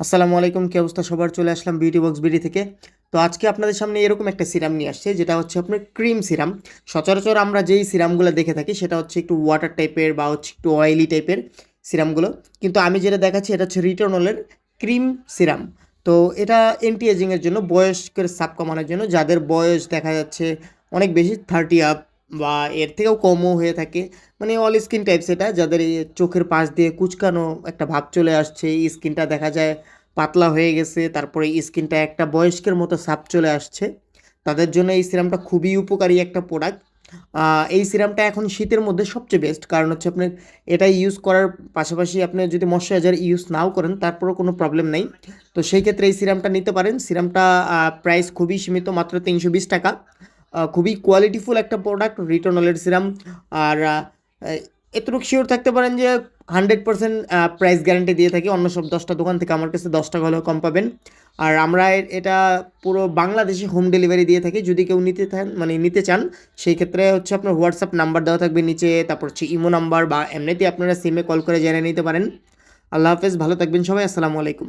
আসসালামু আলাইকুম, কি অবস্থা? সবার চলে আসলাম বিউটি বক্স বিডি থেকে। তো আজকে আপনাদের সামনে এরকম একটা সিরাম নিয়ে আসছে, যেটা হচ্ছে আপনার ক্রিম সিরাম। সচরাচর আমরা যেই সিরামগুলো দেখে থাকি, সেটা হচ্ছে একটু ওয়াটার টাইপের বা হচ্ছে একটু অয়েলি টাইপের সিরামগুলো। কিন্তু আমি যেটা দেখাচ্ছি, এটা হচ্ছে রিটনলের ক্রিম সিরাম। তো এটা এন্টি এজিংয়ের জন্য, বয়স্কের সাপ কমানোর জন্য, যাদের বয়স দেখা যাচ্ছে অনেক বেশি থার্টি আপ বা এর থেকেও কমও হয়ে থাকে। মানে অল স্কিন টাইপ সেটা যাদের চোখের পাশ দিয়ে কুচকানো একটা ভাব চলে আসছে স্কিনটা দেখা যায় পাতলা হয়ে গেছে, তারপরে স্কিনটা একটা বয়স্কের মতো সাপ চলে আসছে। তাদের জন্য এই সিরামটা খুবই উপকারী একটা প্রোডাক্ট এই সিরামটা এখন শীতের মধ্যে সবচেয়ে বেস্ট কারণ হচ্ছে আপনার এটা ইউজ করার পাশাপাশি আপনি যদি ময়শ্চারাইজার ইউজ নাও করেন, তারপরেও কোনো প্রবলেম নেই। তো সেই ক্ষেত্রে এই সিরামটা নিতে পারেন। সিরামটা প্রাইস খুবই সীমিত, মাত্র তিনশো বিশ টাকা। খুবই কোয়ালিটিফুল একটা প্রোডাক্ট রিটনলের সিরাম আর এতটুকু শিওর থাকতে পারেন যে হান্ড্রেড পার্সেন্ট প্রাইস গ্যারান্টি দিয়ে থাকি। অন্য সব দশটা দোকান থেকে আমার কাছে দশ টাকা হলেও কম পাবেন। আর আমরা এটা পুরো বাংলাদেশে হোম ডেলিভারি দিয়ে থাকি। যদি কেউ নিতে মানে নিতে চান, সেই ক্ষেত্রে হচ্ছে আপনার হোয়াটসঅ্যাপ নাম্বার দেওয়া থাকবে নিচে। তারপর হচ্ছে ইমো নাম্বার বা এমনিতে আপনারা সিমে কল করে জেনে নিতে পারেন। আল্লাহ হাফেজ, ভালো থাকবেন সবাই। আসসালামু আলাইকুম।